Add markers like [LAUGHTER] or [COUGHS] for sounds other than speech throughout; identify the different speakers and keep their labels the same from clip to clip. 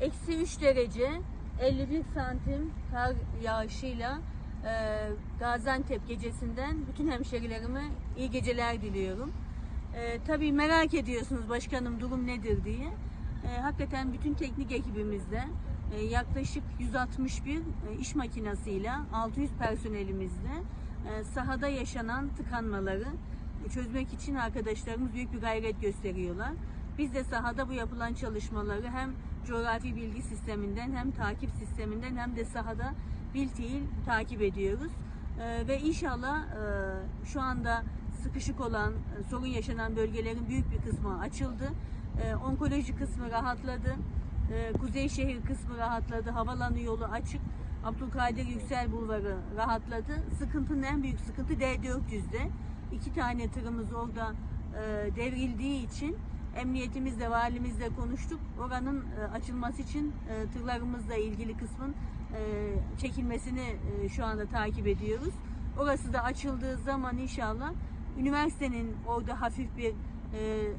Speaker 1: Eksi 3 derece 51 santim kar yağışıyla e, Gaziantep gecesinden bütün hemşerilerime iyi geceler diliyorum. E, tabii merak ediyorsunuz başkanım durum nedir diye. E, hakikaten bütün teknik ekibimizde e, yaklaşık 161 e, iş makinasıyla 600 personelimizle e, sahada yaşanan tıkanmaları çözmek için arkadaşlarımız büyük bir gayret gösteriyorlar. Biz de sahada bu yapılan çalışmaları hem coğrafi bilgi sisteminden hem takip sisteminden hem de sahada bil fiil takip ediyoruz. Ee, ve inşallah e, şu anda sıkışık olan, e, sorun yaşanan bölgelerin büyük bir kısmı açıldı. E, onkoloji kısmı rahatladı. E, Kuzey şehir kısmı rahatladı. Havalanı yolu açık. Abdülkadir Yüksel Bulvarı rahatladı. Sıkıntının en büyük sıkıntı D400'de. İki tane tırımız orada e, devrildiği için emniyetimizle, valimizle konuştuk. Oranın e, açılması için e, tırlarımızla ilgili kısmın e, çekilmesini şu anda takip ediyoruz. Orası da açıldığı zaman inşallah üniversitenin orada hafif bir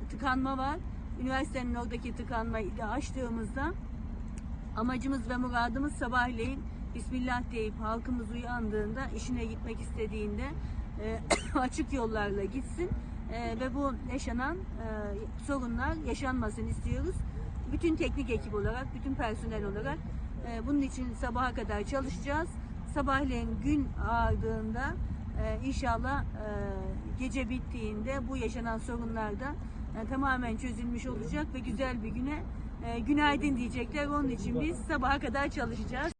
Speaker 1: tıkanma var. Üniversitenin oradaki tıkanmayı da açtığımızda amacımız ve muradımız sabahleyin Bismillah deyip halkımız uyandığında işine gitmek istediğinde [COUGHS] açık yollarla gitsin E, ve bu yaşanan e, sorunlar yaşanmasın istiyoruz. Bütün teknik ekip olarak, bütün personel olarak e, bunun için sabaha kadar çalışacağız. Sabahleyin gün ağardığında e, inşallah e, gece bittiğinde bu yaşanan sorunlar da e, tamamen çözülmüş olacak ve güzel bir güne e, günaydın diyecekler. Onun için biz sabaha kadar çalışacağız.